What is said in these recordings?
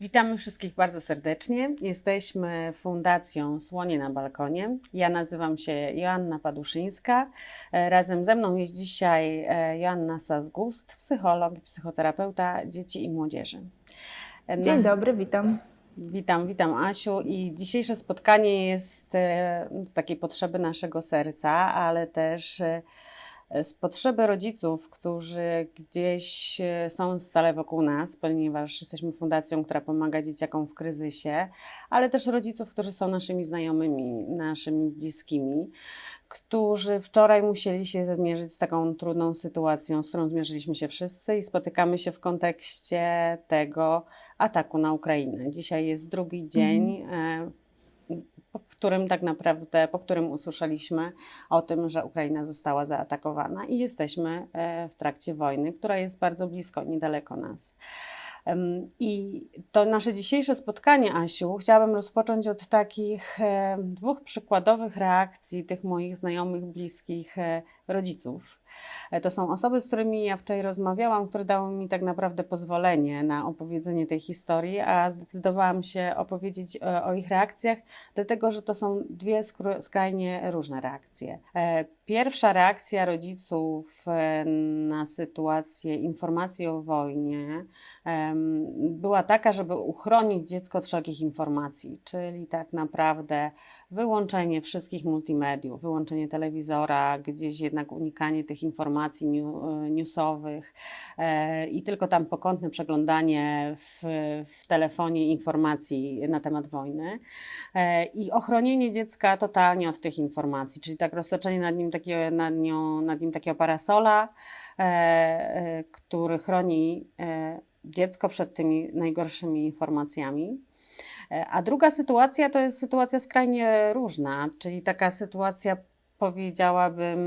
Witamy wszystkich bardzo serdecznie. Jesteśmy Fundacją Słonie na Balkonie. Ja nazywam się Joanna Paduszyńska. E, Razem ze mną jest dzisiaj e, Joanna Sasgust, psycholog i psychoterapeuta dzieci i młodzieży. E, na- Dzień dobry, witam. Witam, witam Asiu i dzisiejsze spotkanie jest z takiej potrzeby naszego serca, ale też z potrzeby rodziców, którzy gdzieś e, są stale wokół nas, ponieważ jesteśmy fundacją, która pomaga dzieciakom w kryzysie, ale też rodziców, którzy są naszymi znajomymi, naszymi bliskimi, którzy wczoraj musieli się zmierzyć z taką trudną sytuacją, z którą zmierzyliśmy się wszyscy i spotykamy się w kontekście tego ataku na Ukrainę. Dzisiaj jest drugi dzień, e, w którym tak naprawdę, po którym usłyszeliśmy o tym, że Ukraina została zaatakowana i jesteśmy e, w trakcie wojny, która jest bardzo blisko, niedaleko nas. I to nasze dzisiejsze spotkanie, Asiu, chciałabym rozpocząć od takich e, dwóch przykładowych reakcji tych moich znajomych, bliskich e, rodziców. E, To są osoby, z którymi ja wczoraj rozmawiałam, które dały mi tak naprawdę pozwolenie na opowiedzenie tej historii, a zdecydowałam się opowiedzieć e, o ich reakcjach, dlatego że to są dwie skr- skrajnie różne reakcje. E, Pierwsza reakcja rodziców na sytuację informacji o wojnie była taka, żeby uchronić dziecko od wszelkich informacji, czyli tak naprawdę wyłączenie wszystkich multimediów, wyłączenie telewizora, gdzieś jednak unikanie tych informacji e, newsowych e, i tylko tam pokątne przeglądanie w, w telefonie informacji na temat wojny e, i ochronienie dziecka totalnie od tych informacji, czyli tak roztoczenie nad nim takiego, nad nią, nad nim takiego parasola, który chroni dziecko przed tymi najgorszymi informacjami. A druga sytuacja to jest sytuacja skrajnie różna, czyli taka sytuacja, powiedziałabym,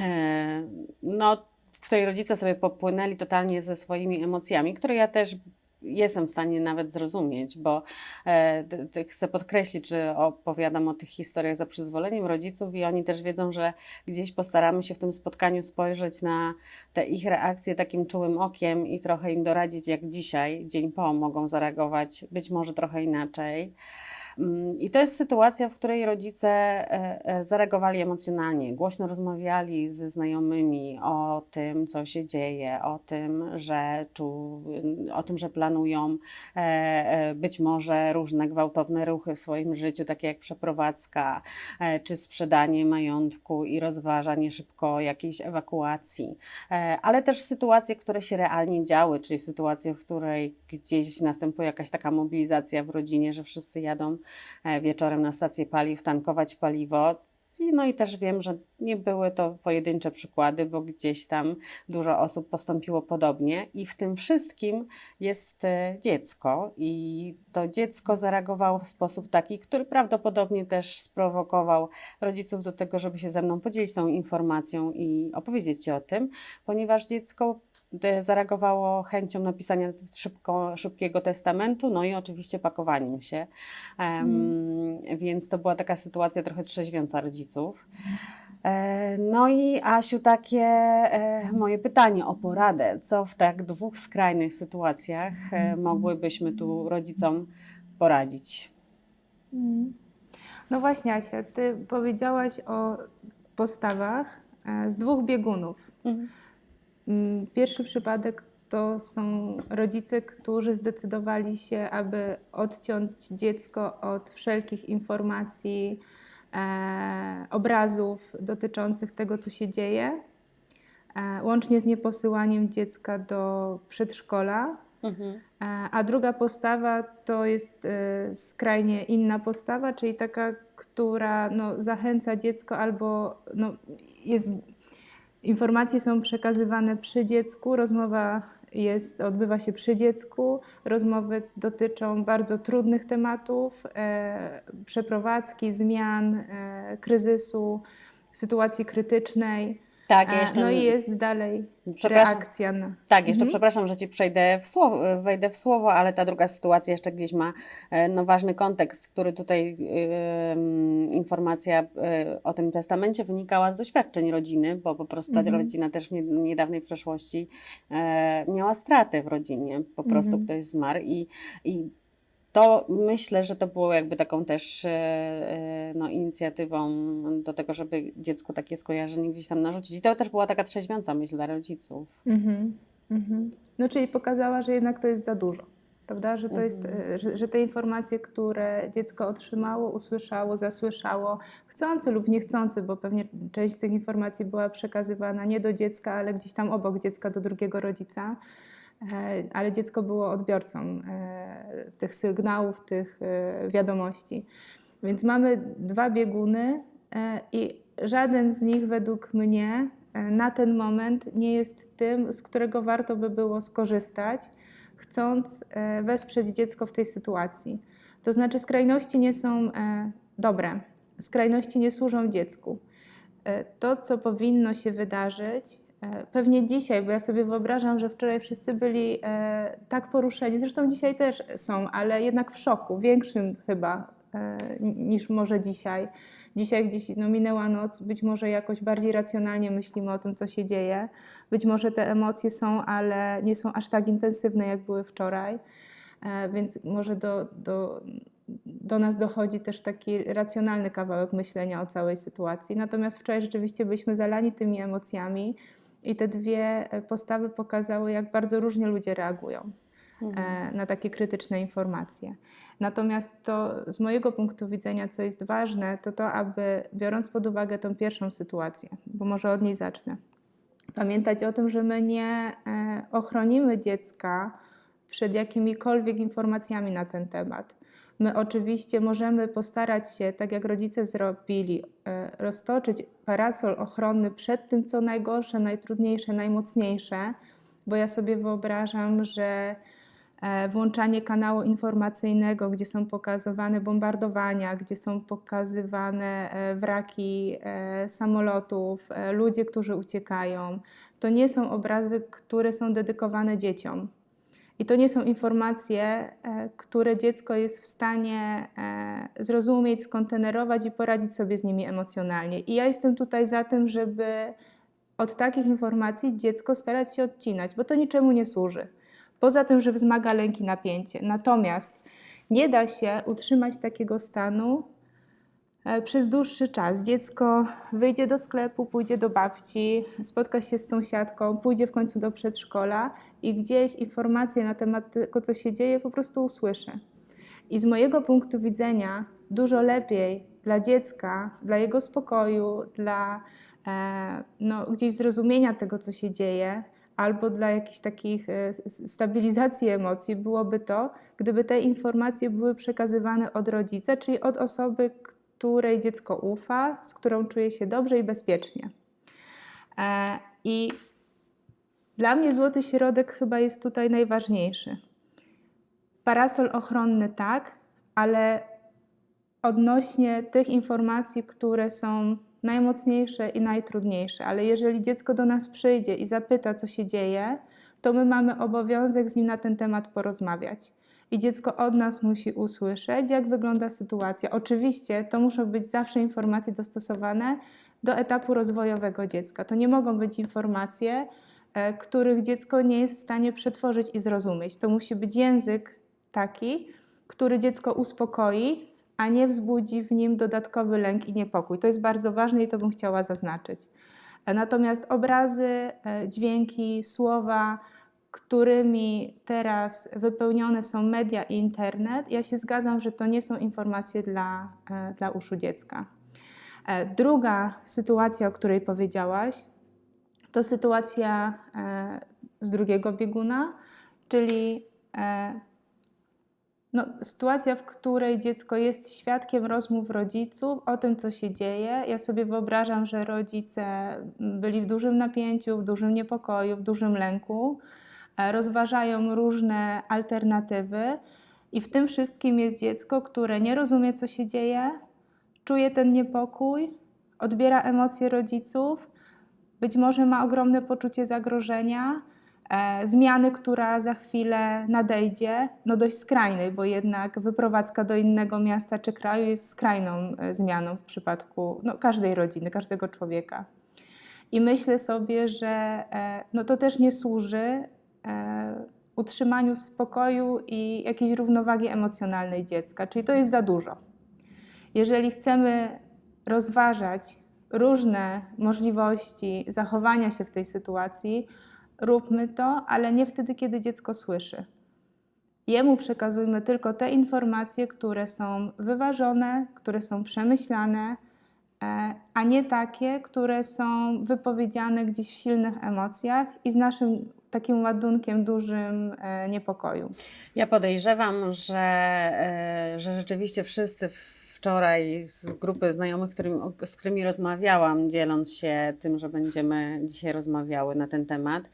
e, no, w której rodzice sobie popłynęli totalnie ze swoimi emocjami, które ja też jestem w stanie nawet zrozumieć, bo e, chcę podkreślić, że opowiadam o tych historiach za przyzwoleniem rodziców i oni też wiedzą, że gdzieś postaramy się w tym spotkaniu spojrzeć na te ich reakcje takim czułym okiem i trochę im doradzić, jak dzisiaj, dzień po, mogą zareagować być może trochę inaczej. I to jest sytuacja, w której rodzice e, e, zareagowali emocjonalnie, głośno rozmawiali ze znajomymi o tym, co się dzieje, o tym, że, czu, o tym, że planują e, być może różne gwałtowne ruchy w swoim życiu, takie jak przeprowadzka, czy sprzedanie majątku i rozważanie szybko jakiejś ewakuacji, ale też sytuacje, które się realnie działy, czyli sytuacje, w której gdzieś następuje jakaś taka mobilizacja w rodzinie, że wszyscy jadą wieczorem na stację paliw tankować paliwo. No i też wiem, że nie były to pojedyncze przykłady, bo gdzieś tam dużo osób postąpiło podobnie i w tym wszystkim jest e, dziecko i to dziecko zareagowało w sposób taki, który prawdopodobnie też sprowokował rodziców do tego, żeby się ze mną podzielić tą informacją i opowiedzieć Ci o tym, ponieważ dziecko e, zareagowało chęcią napisania szybko, szybkiego testamentu, no i oczywiście pakowaniem się. Em, Więc to była taka sytuacja trochę trzeźwiąca rodziców. E, No i Asiu, takie e, moje pytanie o poradę. Co w tak dwóch skrajnych sytuacjach e, mogłybyśmy tu rodzicom poradzić? No właśnie, Asia, ty powiedziałaś o postawach z dwóch biegunów. Mm, Pierwszy przypadek to są rodzice, którzy zdecydowali się, aby odciąć dziecko od wszelkich informacji, e, obrazów dotyczących tego, co się dzieje, e, łącznie z nieposyłaniem dziecka do przedszkola. Mhm. E, A druga postawa to jest e, skrajnie inna postawa, czyli taka, która no, zachęca dziecko albo no, jest, informacje są przekazywane przy dziecku, rozmowa jest, odbywa się przy dziecku, rozmowy dotyczą bardzo trudnych tematów, e, przeprowadzki, zmian, e, kryzysu, sytuacji krytycznej. Tak, ja jeszcze- No i jest dalej reakcja na... Tak, jeszcze przepraszam, że ci przejdę w słowo, wejdę w słowo, ale ta druga sytuacja jeszcze gdzieś ma e, no, ważny kontekst, który tutaj em, informacja e, o tym testamencie wynikała z doświadczeń rodziny, bo po prostu ta rodzina też w nie- niedawnej przeszłości e, miała straty w rodzinie, po prostu ktoś zmarł i, i to myślę, że to było jakby taką też e, e, no, inicjatywą do tego, żeby dziecku takie skojarzenie gdzieś tam narzucić. I to też była taka trzeźwiąca myśl dla rodziców. Mhm, mhm. No czyli pokazała, że jednak to jest za dużo, prawda? Że to jest, e, że, że te informacje, które dziecko otrzymało, usłyszało, zasłyszało, chcący lub niechcący, bo pewnie część z tych informacji była przekazywana nie do dziecka, ale gdzieś tam obok dziecka do drugiego rodzica, ale dziecko było odbiorcą e, tych sygnałów, tych e, wiadomości. Więc mamy dwa bieguny e, i żaden z nich według mnie e, na ten moment nie jest tym, z którego warto by było skorzystać, chcąc e, wesprzeć dziecko w tej sytuacji. To znaczy skrajności nie są e, dobre, skrajności nie służą dziecku. E, To, co powinno się wydarzyć, e, pewnie dzisiaj, bo ja sobie wyobrażam, że wczoraj wszyscy byli e, tak poruszeni, zresztą dzisiaj też są, ale jednak w szoku, większym chyba e, niż może dzisiaj. Dzisiaj gdzieś no, minęła noc, być może jakoś bardziej racjonalnie myślimy o tym, co się dzieje. Być może te emocje są, ale nie są aż tak intensywne, jak były wczoraj. E, Więc może do, do, do nas dochodzi też taki racjonalny kawałek myślenia o całej sytuacji. Natomiast wczoraj rzeczywiście byliśmy zalani tymi emocjami i te dwie e, postawy pokazały, jak bardzo różnie ludzie reagują e, na takie krytyczne informacje. Natomiast to z mojego punktu widzenia, co jest ważne, to to, aby biorąc pod uwagę tą pierwszą sytuację, bo może od niej zacznę, pamiętać o tym, że my nie e, ochronimy dziecka przed jakimikolwiek informacjami na ten temat. My oczywiście możemy postarać się, tak jak rodzice zrobili, e, roztoczyć parasol ochronny przed tym, co najgorsze, najtrudniejsze, najmocniejsze, bo ja sobie wyobrażam, że e, włączanie kanału informacyjnego, gdzie są pokazywane bombardowania, gdzie są pokazywane e, wraki samolotów, ludzie, którzy uciekają, to nie są obrazy, które są dedykowane dzieciom. I to nie są informacje, e, które dziecko jest w stanie e, zrozumieć, skontenerować i poradzić sobie z nimi emocjonalnie. I ja jestem tutaj za tym, żeby od takich informacji dziecko starać się odcinać, bo to niczemu nie służy. Poza tym, że wzmaga lęk i napięcie. Natomiast nie da się utrzymać takiego stanu e, przez dłuższy czas. Dziecko wyjdzie do sklepu, pójdzie do babci, spotka się z sąsiadką, pójdzie w końcu do przedszkola i gdzieś informacje na temat tego, co się dzieje, po prostu usłyszy. I z mojego punktu widzenia dużo lepiej dla dziecka, dla jego spokoju, dla e, no, gdzieś zrozumienia tego, co się dzieje, albo dla jakichś takich e, stabilizacji emocji byłoby to, gdyby te informacje były przekazywane od rodzica, czyli od osoby, której dziecko ufa, z którą czuje się dobrze i bezpiecznie. E, I dla mnie złoty środek chyba jest tutaj najważniejszy. Parasol ochronny tak, ale odnośnie tych informacji, które są najmocniejsze i najtrudniejsze. Ale jeżeli dziecko do nas przyjdzie i zapyta, co się dzieje, to my mamy obowiązek z nim na ten temat porozmawiać. I dziecko od nas musi usłyszeć, jak wygląda sytuacja. Oczywiście to muszą być zawsze informacje dostosowane do etapu rozwojowego dziecka. To nie mogą być informacje, których dziecko nie jest w stanie przetworzyć i zrozumieć. To musi być język taki, który dziecko uspokoi, a nie wzbudzi w nim dodatkowy lęk i niepokój. To jest bardzo ważne i to bym chciała zaznaczyć. E, Natomiast obrazy, e, dźwięki, słowa, którymi teraz wypełnione są media i internet, ja się zgadzam, że to nie są informacje dla, e, dla uszu dziecka. E, Druga sytuacja, o której powiedziałaś, to sytuacja e, z drugiego bieguna, czyli e, no, sytuacja, w której dziecko jest świadkiem rozmów rodziców o tym, co się dzieje. Ja sobie wyobrażam, że rodzice byli w dużym napięciu, w dużym niepokoju, w dużym lęku, e, rozważają różne alternatywy, i w tym wszystkim jest dziecko, które nie rozumie, co się dzieje, czuje ten niepokój, odbiera emocje rodziców, być może ma ogromne poczucie zagrożenia, e, zmiany, która za chwilę nadejdzie, no dość skrajnej, bo jednak wyprowadzka do innego miasta czy kraju jest skrajną e, zmianą w przypadku no, każdej rodziny, każdego człowieka. I myślę sobie, że e, no, to też nie służy e, utrzymaniu spokoju i jakiejś równowagi emocjonalnej dziecka, czyli to jest za dużo. Jeżeli chcemy rozważać różne możliwości zachowania się w tej sytuacji, róbmy to, ale nie wtedy, kiedy dziecko słyszy. Jemu przekazujmy tylko te informacje, które są wyważone, które są przemyślane, e, a nie takie, które są wypowiedziane gdzieś w silnych emocjach i z naszym takim ładunkiem dużym e, niepokoju. Ja podejrzewam, że, e, że rzeczywiście wszyscy wczoraj z grupy znajomych, którym, z którymi rozmawiałam, dzieląc się tym, że będziemy dzisiaj rozmawiały na ten temat,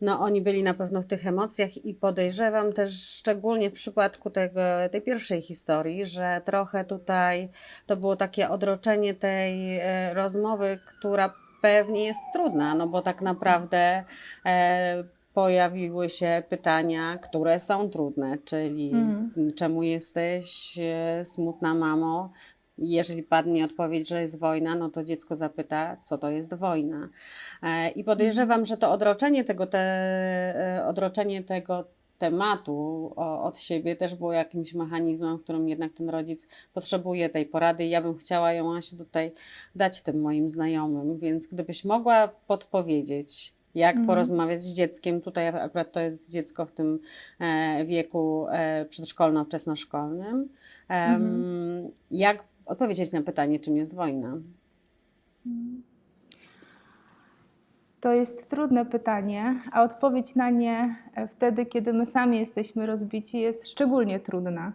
no oni byli na pewno w tych emocjach i podejrzewam też szczególnie w przypadku tego, tej pierwszej historii, że trochę tutaj to było takie odroczenie tej e, rozmowy, która pewnie jest trudna, no bo tak naprawdę e, pojawiły się pytania, które są trudne, czyli czemu jesteś e, smutna, mamo? Jeżeli padnie odpowiedź, że jest wojna, no to dziecko zapyta, co to jest wojna. E, I podejrzewam, że to odroczenie tego, te, e, odroczenie tego tematu od siebie też było jakimś mechanizmem, w którym jednak ten rodzic potrzebuje tej porady ja bym chciała ją Asiu tutaj dać tym moim znajomym, więc gdybyś mogła podpowiedzieć, jak porozmawiać z dzieckiem, tutaj akurat to jest dziecko w tym e, wieku e, przedszkolno-wczesnoszkolnym, em, jak odpowiedzieć na pytanie, czym jest wojna? To jest trudne pytanie, a odpowiedź na nie e, wtedy, kiedy my sami jesteśmy rozbici, jest szczególnie trudna.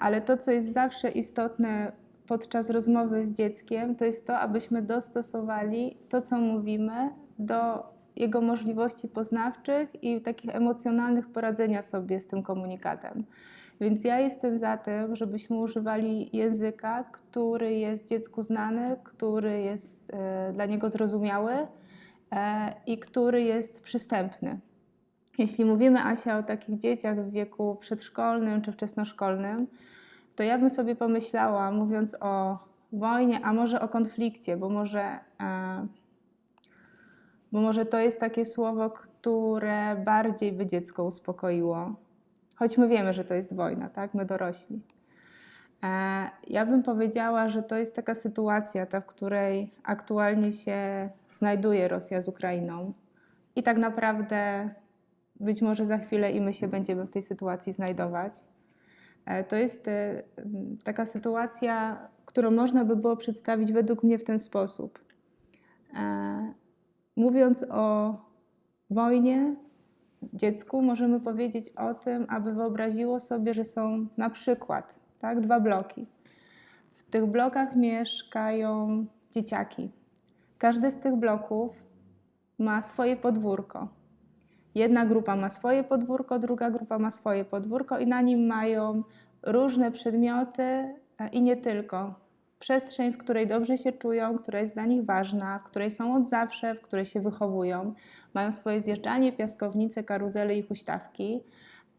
Ale to, co jest zawsze istotne podczas rozmowy z dzieckiem, to jest to, abyśmy dostosowali to, co mówimy, do jego możliwości poznawczych i takich emocjonalnych poradzenia sobie z tym komunikatem. Więc ja jestem za tym, żebyśmy używali języka, który jest dziecku znany, który jest e, dla niego zrozumiały e, i który jest przystępny. Jeśli mówimy, Asia, o takich dzieciach w wieku przedszkolnym czy wczesnoszkolnym, to ja bym sobie pomyślała, mówiąc o wojnie, a może o konflikcie, bo może, e, bo może to jest takie słowo, które bardziej by dziecko uspokoiło. Choć my wiemy, że to jest wojna, tak? My dorośli. E, Ja bym powiedziała, że to jest taka sytuacja, ta, w której aktualnie się znajduje Rosja z Ukrainą. I tak naprawdę być może za chwilę i my się będziemy w tej sytuacji znajdować. E, To jest e, taka sytuacja, którą można by było przedstawić według mnie w ten sposób. Mówiąc o wojnie, dziecku możemy powiedzieć o tym, aby wyobraziło sobie, że są na przykład tak, dwa bloki. W tych blokach mieszkają dzieciaki. Każdy z tych bloków ma swoje podwórko. Jedna grupa ma swoje podwórko, druga grupa ma swoje podwórko i na nim mają różne przedmioty e, i nie tylko. Przestrzeń, w której dobrze się czują, która jest dla nich ważna, w której są od zawsze, w której się wychowują. Mają swoje zjeżdżalnie, piaskownice, karuzele i huśtawki.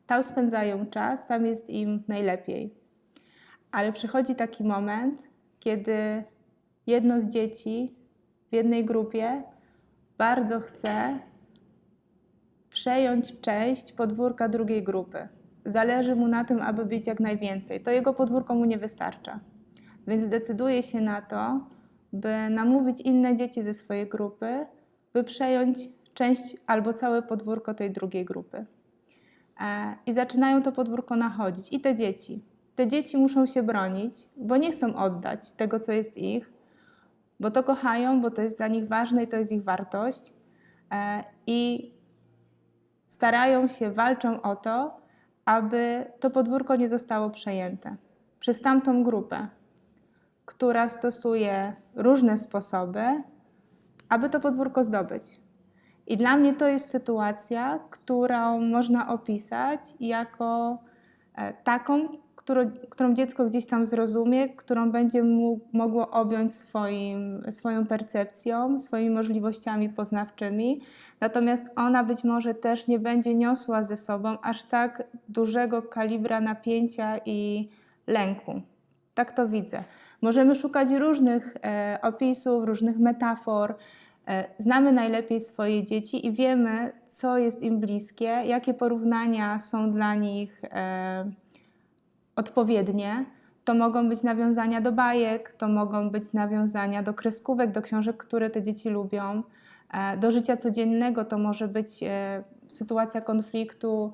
Tam spędzają czas, tam jest im najlepiej. Ale przychodzi taki moment, kiedy jedno z dzieci w jednej grupie bardzo chce przejąć część podwórka drugiej grupy. Zależy mu na tym, aby być jak najwięcej. To jego podwórko mu nie wystarcza. Więc decyduje się na to, by namówić inne dzieci ze swojej grupy, by przejąć część albo całe podwórko tej drugiej grupy. E, I zaczynają to podwórko nachodzić. I te dzieci. Te dzieci muszą się bronić, bo nie chcą oddać tego, co jest ich, bo to kochają, bo to jest dla nich ważne i to jest ich wartość. E, I starają się, walczą o to, aby to podwórko nie zostało przejęte przez tamtą grupę, która stosuje różne sposoby, aby to podwórko zdobyć. I dla mnie to jest sytuacja, którą można opisać jako e, taką, którą, którą dziecko gdzieś tam zrozumie, którą będzie mogło objąć swoim, swoją percepcją, swoimi możliwościami poznawczymi. Natomiast ona być może też nie będzie niosła ze sobą aż tak dużego kalibra napięcia i lęku. Tak to widzę. Możemy szukać różnych e, opisów, różnych metafor. E, znamy najlepiej swoje dzieci i wiemy, co jest im bliskie, jakie porównania są dla nich e, odpowiednie. To mogą być nawiązania do bajek, to mogą być nawiązania do kreskówek, do książek, które te dzieci lubią. Do życia codziennego to może być sytuacja konfliktu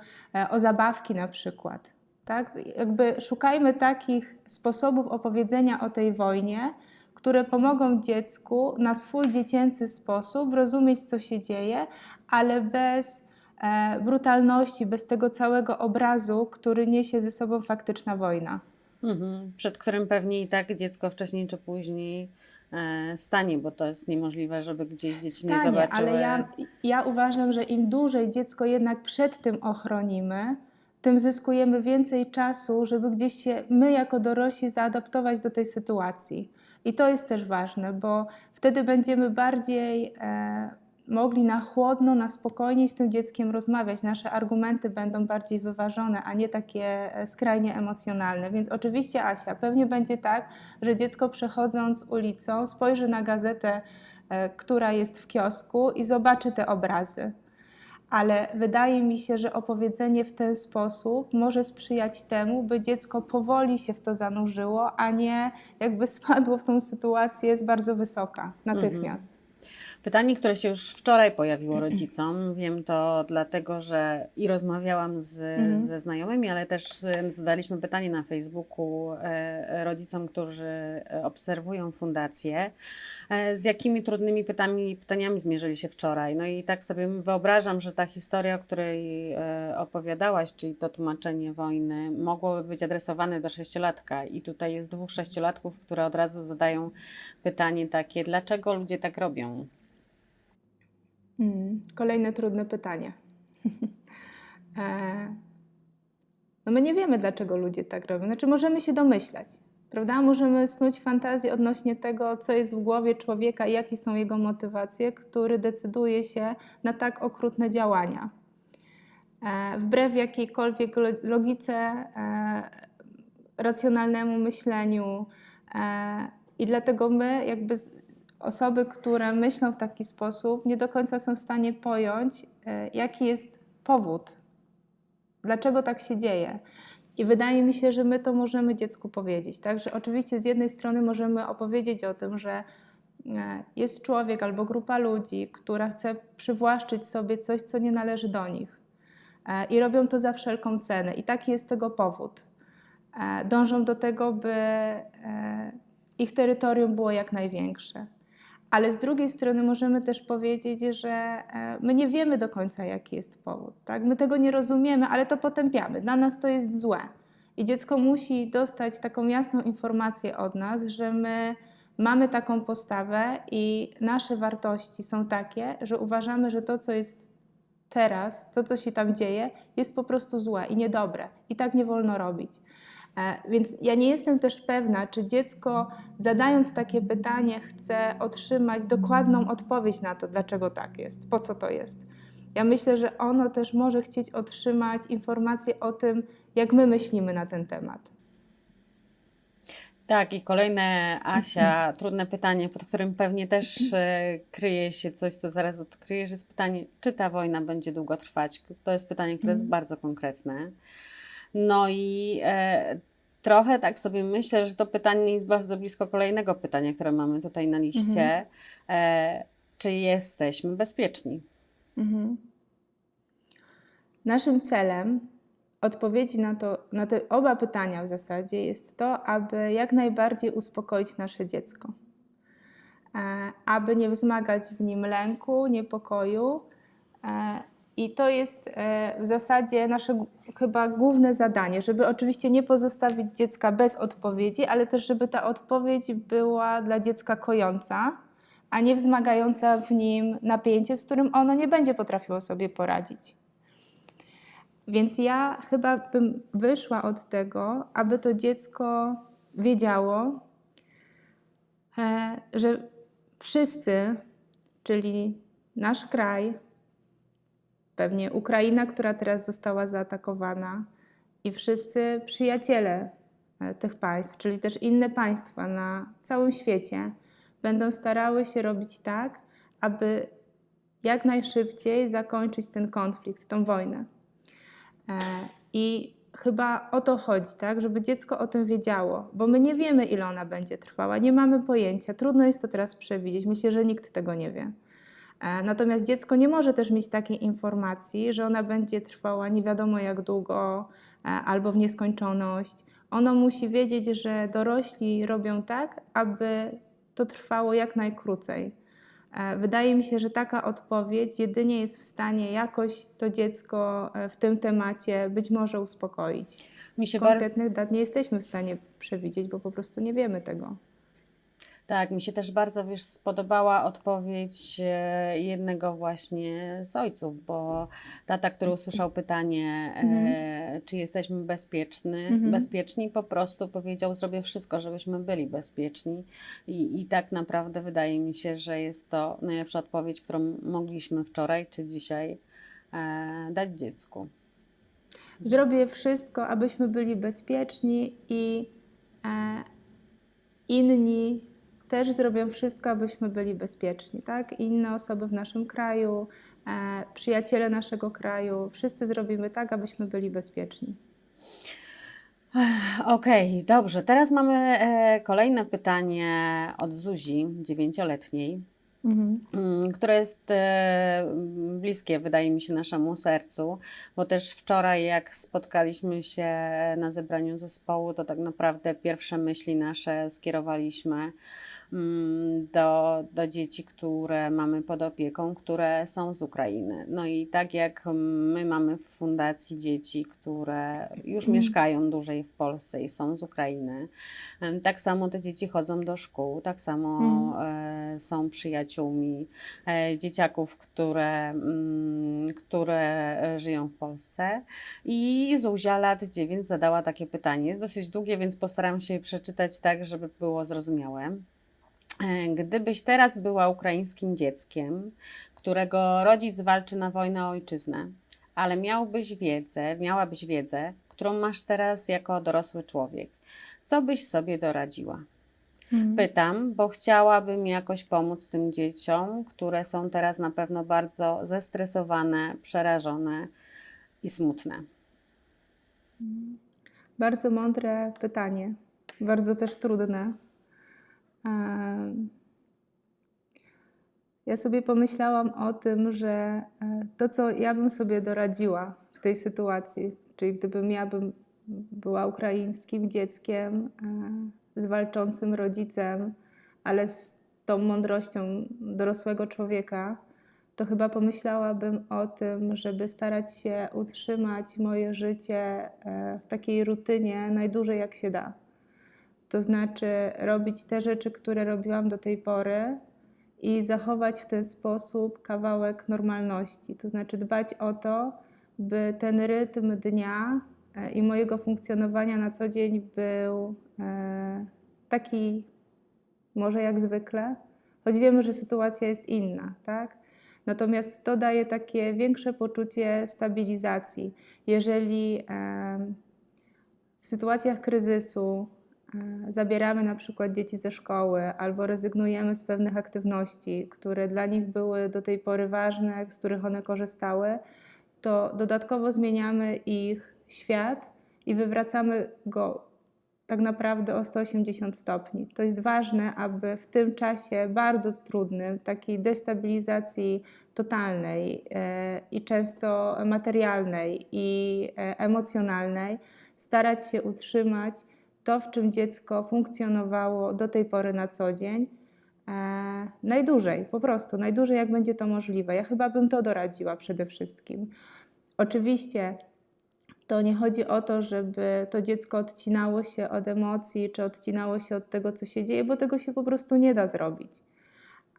o zabawki na przykład. Tak? Jakby szukajmy takich sposobów opowiedzenia o tej wojnie, które pomogą dziecku na swój dziecięcy sposób rozumieć, co się dzieje, ale bez e, brutalności, bez tego całego obrazu, który niesie ze sobą faktyczna wojna. Mhm. Przed którym pewnie i tak dziecko wcześniej czy później e, stanie, bo to jest niemożliwe, żeby gdzieś dzieci nie Stanie, zobaczyły. ale ja, ja uważam, że im dłużej dziecko jednak przed tym ochronimy, tym zyskujemy więcej czasu, żeby gdzieś się my jako dorośli zaadaptować do tej sytuacji. I to jest też ważne, bo wtedy będziemy bardziej e, mogli na chłodno, na spokojniej z tym dzieckiem rozmawiać. Nasze argumenty będą bardziej wyważone, a nie takie e, skrajnie emocjonalne. Więc oczywiście, Asia, pewnie będzie tak, że dziecko przechodząc ulicą spojrzy na gazetę, e, która jest w kiosku i zobaczy te obrazy ale wydaje mi się, że opowiedzenie w ten sposób może sprzyjać temu, by dziecko powoli się w to zanurzyło, a nie jakby spadło w tą sytuację z bardzo wysoka natychmiast. Pytanie, które się już wczoraj pojawiło rodzicom, wiem to dlatego, że i rozmawiałam z, ze znajomymi, ale też zadaliśmy pytanie na Facebooku e, rodzicom, którzy obserwują fundację, e, z jakimi trudnymi pytami, pytaniami zmierzyli się wczoraj. No i tak sobie wyobrażam, że ta historia, o której e, opowiadałaś, czyli to tłumaczenie wojny, mogłoby być adresowane do sześciolatka i tutaj jest dwóch sześciolatków, które od razu zadają pytanie takie, dlaczego ludzie tak robią? Hmm. Kolejne trudne pytanie. e, no my nie wiemy, dlaczego ludzie tak robią. Znaczy możemy się domyślać, prawda? Możemy snuć fantazję odnośnie tego, co jest w głowie człowieka i jakie są jego motywacje, który decyduje się na tak okrutne działania. E, wbrew jakiejkolwiek lo- logice, e, racjonalnemu myśleniu. E, I dlatego my, jakby osoby, które myślą w taki sposób, nie do końca są w stanie pojąć, e, jaki jest powód, dlaczego tak się dzieje. I wydaje mi się, że my to możemy dziecku powiedzieć. Także oczywiście z jednej strony możemy opowiedzieć o tym, że e, jest człowiek albo grupa ludzi, która chce przywłaszczyć sobie coś, co nie należy do nich. E, I robią to za wszelką cenę. I taki jest tego powód. Dążą do tego, by ich terytorium było jak największe. Ale z drugiej strony możemy też powiedzieć, że e, my nie wiemy do końca, jaki jest powód. Tak? My tego nie rozumiemy, ale to potępiamy. Dla nas to jest złe. I dziecko musi dostać taką jasną informację od nas, że my mamy taką postawę i nasze wartości są takie, że uważamy, że to, co jest teraz, to, co się tam dzieje, jest po prostu złe i niedobre. I tak nie wolno robić. E, Więc ja nie jestem też pewna, czy dziecko zadając takie pytanie chce otrzymać dokładną odpowiedź na to, dlaczego tak jest, po co to jest. Ja myślę, że ono też może chcieć otrzymać informacje o tym, jak my myślimy na ten temat. Tak, i kolejne, Asia, trudne pytanie, pod którym pewnie też e, kryje się coś, co zaraz odkryjesz, jest pytanie, czy ta wojna będzie długo trwać? To jest pytanie, które jest bardzo konkretne. No i e, trochę tak sobie myślę, że to pytanie jest bardzo blisko kolejnego pytania, które mamy tutaj na liście. E, czy jesteśmy bezpieczni? Naszym celem odpowiedzi na, to, na te oba pytania w zasadzie jest to, aby jak najbardziej uspokoić nasze dziecko. E, aby nie wzmagać w nim lęku, niepokoju. I to jest e, w zasadzie nasze chyba główne zadanie, żeby oczywiście nie pozostawić dziecka bez odpowiedzi, ale też żeby ta odpowiedź była dla dziecka kojąca, a nie wzmagająca w nim napięcie, z którym ono nie będzie potrafiło sobie poradzić. Więc ja chyba bym wyszła od tego, aby to dziecko wiedziało, e, że wszyscy, czyli nasz kraj, pewnie Ukraina, która teraz została zaatakowana, i wszyscy przyjaciele e, tych państw, czyli też inne państwa na całym świecie, będą starały się robić tak, aby jak najszybciej zakończyć ten konflikt, tą wojnę. E, I chyba o to chodzi, tak, żeby dziecko o tym wiedziało, bo my nie wiemy, ile ona będzie trwała, nie mamy pojęcia, trudno jest to teraz przewidzieć. Myślę, że nikt tego nie wie. E, Natomiast dziecko nie może też mieć takiej informacji, że ona będzie trwała nie wiadomo jak długo e, albo w nieskończoność. Ono musi wiedzieć, że dorośli robią tak, aby to trwało jak najkrócej. E, Wydaje mi się, że taka odpowiedź jedynie jest w stanie jakoś to dziecko w tym temacie być może uspokoić. Mi się bardzo, Konkretnych dat nie jesteśmy w stanie przewidzieć, bo po prostu nie wiemy tego. Tak, mi się też bardzo, wiesz, spodobała odpowiedź e, jednego właśnie z ojców, bo tata, który usłyszał pytanie, e, czy jesteśmy bezpieczni, bezpieczni, po prostu powiedział, zrobię wszystko, żebyśmy byli bezpieczni I, i tak naprawdę wydaje mi się, że jest to najlepsza odpowiedź, którą mogliśmy wczoraj czy dzisiaj e, dać dziecku. Zrobię wszystko, abyśmy byli bezpieczni i e, inni też zrobią wszystko, abyśmy byli bezpieczni, tak? Inne osoby w naszym kraju, e, przyjaciele naszego kraju, wszyscy zrobimy tak, abyśmy byli bezpieczni. Okej, dobrze. Teraz mamy e, kolejne pytanie od Zuzi, dziewięcioletniej, mm, które jest e, bliskie, wydaje mi się, naszemu sercu, bo też wczoraj, jak spotkaliśmy się na zebraniu zespołu, to tak naprawdę pierwsze myśli nasze skierowaliśmy do, do dzieci, które mamy pod opieką, które są z Ukrainy. No i tak jak my mamy w fundacji dzieci, które już mieszkają dłużej w Polsce i są z Ukrainy, tak samo te dzieci chodzą do szkół, tak samo e, są przyjaciółmi e, dzieciaków, które, mm, które żyją w Polsce. I Zuzia lat 9 zadała takie pytanie. Jest dosyć długie, więc postaram się je przeczytać tak, żeby było zrozumiałe. E, Gdybyś teraz była ukraińskim dzieckiem, którego rodzic walczy na wojnę o ojczyznę, ale miałbyś wiedzę, miałabyś wiedzę, którą masz teraz jako dorosły człowiek, co byś sobie doradziła? Pytam, bo chciałabym jakoś pomóc tym dzieciom, które są teraz na pewno bardzo zestresowane, przerażone i smutne. Bardzo mądre pytanie, bardzo też trudne. Ja sobie pomyślałam o tym, że e, to, co ja bym sobie doradziła w tej sytuacji, czyli gdybym ja bym była ukraińskim dzieckiem e, z walczącym rodzicem, ale z tą mądrością dorosłego człowieka, to chyba pomyślałabym o tym, żeby starać się utrzymać moje życie e, w takiej rutynie najdłużej jak się da. To znaczy robić te rzeczy, które robiłam do tej pory i zachować w ten sposób kawałek normalności. To znaczy dbać o to, by ten rytm dnia e, i mojego funkcjonowania na co dzień był e, taki może jak zwykle, choć wiemy, że sytuacja jest inna, tak? Natomiast to daje takie większe poczucie stabilizacji. Jeżeli w sytuacjach kryzysu zabieramy na przykład dzieci ze szkoły albo rezygnujemy z pewnych aktywności, które dla nich były do tej pory ważne, z których one korzystały, to dodatkowo zmieniamy ich świat i wywracamy go tak naprawdę o 180 stopni. To jest ważne, aby w tym czasie bardzo trudnym, takiej destabilizacji totalnej e, i często materialnej i e, emocjonalnej, starać się utrzymać to, w czym dziecko funkcjonowało do tej pory na co dzień. E, najdłużej, po prostu, najdłużej jak będzie to możliwe. Ja chyba bym to doradziła przede wszystkim. Oczywiście to nie chodzi o to, żeby to dziecko odcinało się od emocji, czy odcinało się od tego, co się dzieje, bo tego się po prostu nie da zrobić.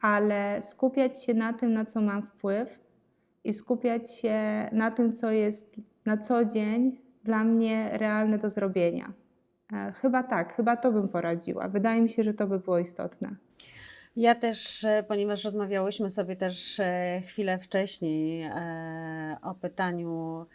Ale skupiać się na tym, na co mam wpływ i skupiać się na tym, co jest na co dzień dla mnie realne do zrobienia. E, Chyba tak, chyba to bym poradziła. Wydaje mi się, że to by było istotne. Ja też, e, ponieważ rozmawiałyśmy sobie też e, chwilę wcześniej o pytaniu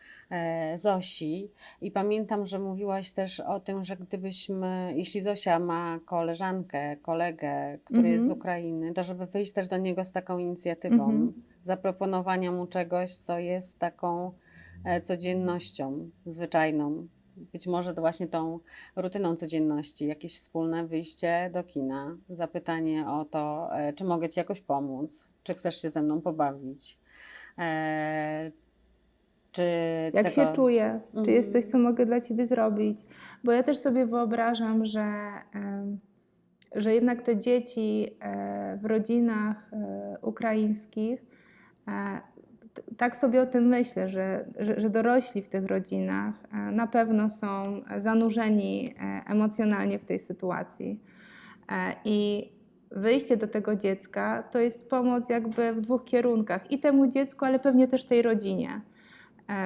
Zosi i pamiętam, że mówiłaś też o tym, że gdybyśmy, jeśli Zosia ma koleżankę, kolegę, który jest z Ukrainy, to żeby wyjść też do niego z taką inicjatywą, zaproponowania mu czegoś, co jest taką codziennością zwyczajną. Być może to właśnie tą rutyną codzienności, jakieś wspólne wyjście do kina, zapytanie o to, e, czy mogę Ci jakoś pomóc, czy chcesz się ze mną pobawić, e, czy Jak tego... się czuję? Czy jest coś, co mogę dla ciebie zrobić? Bo ja też sobie wyobrażam, że, że jednak te dzieci e, w rodzinach ukraińskich, tak sobie o tym myślę, że, że, że dorośli w tych rodzinach e, na pewno są zanurzeni e, emocjonalnie w tej sytuacji. E, I wyjście do tego dziecka to jest pomoc jakby w dwóch kierunkach i temu dziecku, ale pewnie też tej rodzinie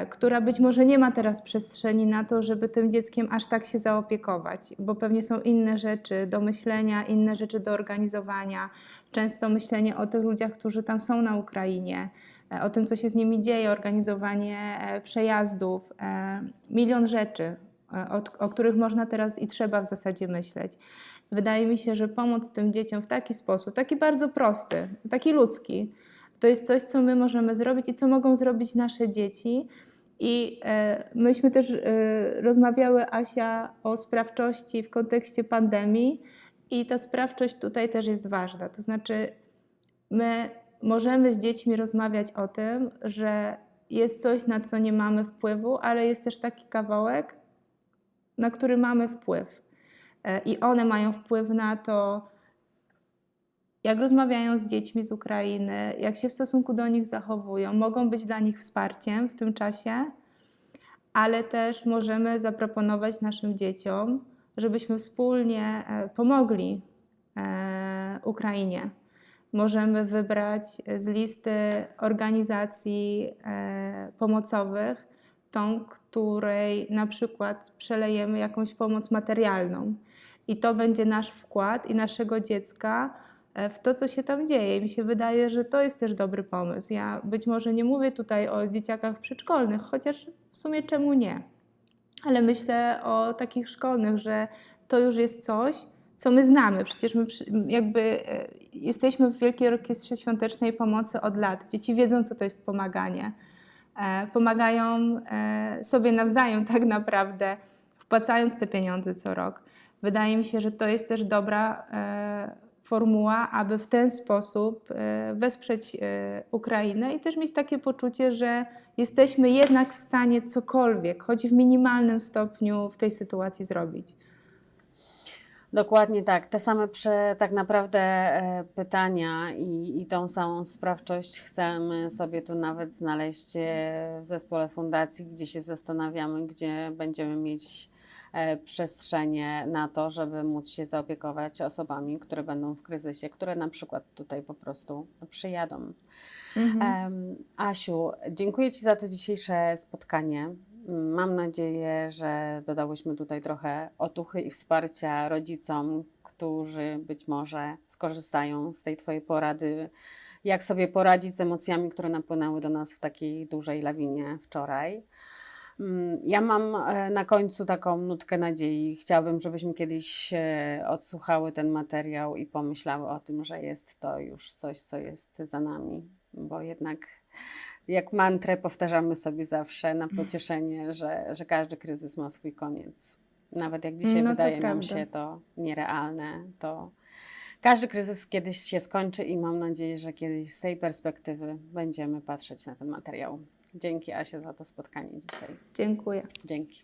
która być może nie ma teraz przestrzeni na to, żeby tym dzieckiem aż tak się zaopiekować, bo pewnie są inne rzeczy do myślenia, inne rzeczy do organizowania. Często myślenie o tych ludziach, którzy tam są na Ukrainie, o tym, co się z nimi dzieje, organizowanie e, przejazdów, e, milion rzeczy, e, o, których można teraz i trzeba w zasadzie myśleć. Wydaje mi się, że pomóc tym dzieciom w taki sposób, taki bardzo prosty, taki ludzki, to jest coś, co my możemy zrobić i co mogą zrobić nasze dzieci. I e, myśmy też e, rozmawiały, Asia, o sprawczości w kontekście pandemii, i ta sprawczość tutaj też jest ważna. To znaczy, my możemy z dziećmi rozmawiać o tym, że jest coś, na co nie mamy wpływu, ale jest też taki kawałek, na który mamy wpływ. E, I one mają wpływ na to, jak rozmawiają z dziećmi z Ukrainy, jak się w stosunku do nich zachowują, mogą być dla nich wsparciem w tym czasie, ale też możemy zaproponować naszym dzieciom, żebyśmy wspólnie e, pomogli e, Ukrainie. Możemy wybrać z listy organizacji e, pomocowych tą, której na przykład przelejemy jakąś pomoc materialną. I to będzie nasz wkład i naszego dziecka e, w to, co się tam dzieje. I mi się wydaje, że to jest też dobry pomysł. Ja być może nie mówię tutaj o dzieciakach przedszkolnych, chociaż w sumie czemu nie. Ale myślę o takich szkolnych, że to już jest coś, co my znamy. Przecież my jakby e, jesteśmy w Wielkiej Orkiestrze Świątecznej Pomocy od lat. Dzieci wiedzą, co to jest pomaganie. E, Pomagają e, sobie nawzajem tak naprawdę, wpłacając te pieniądze co rok. Wydaje mi się, że to jest też dobra formuła, aby w ten sposób wesprzeć Ukrainę i też mieć takie poczucie, że jesteśmy jednak w stanie cokolwiek, choć w minimalnym stopniu w tej sytuacji zrobić. Dokładnie tak. Te same prze, tak naprawdę e, pytania i, i tą samą sprawczość chcemy sobie tu nawet znaleźć e, w zespole fundacji, gdzie się zastanawiamy, gdzie będziemy mieć e, przestrzenie na to, żeby móc się zaopiekować osobami, które będą w kryzysie, które na przykład tutaj po prostu przyjadą. Em, Asiu, dziękuję Ci za to dzisiejsze spotkanie. Mam nadzieję, że dodałyśmy tutaj trochę otuchy i wsparcia rodzicom, którzy być może skorzystają z tej Twojej porady, jak sobie poradzić z emocjami, które napłynęły do nas w takiej dużej lawinie wczoraj. Mm, Ja mam e, na końcu taką nutkę nadziei. Chciałabym, żebyśmy kiedyś e, odsłuchały ten materiał i pomyślały o tym, że jest to już coś, co jest za nami, bo jednak jak mantrę powtarzamy sobie zawsze na pocieszenie, że, że każdy kryzys ma swój koniec. Nawet jak dzisiaj No wydaje nam prawda. się to nierealne, to każdy kryzys kiedyś się skończy i mam nadzieję, że kiedyś z tej perspektywy będziemy patrzeć na ten materiał. Dzięki Asie za to spotkanie dzisiaj. Dziękuję. Dzięki.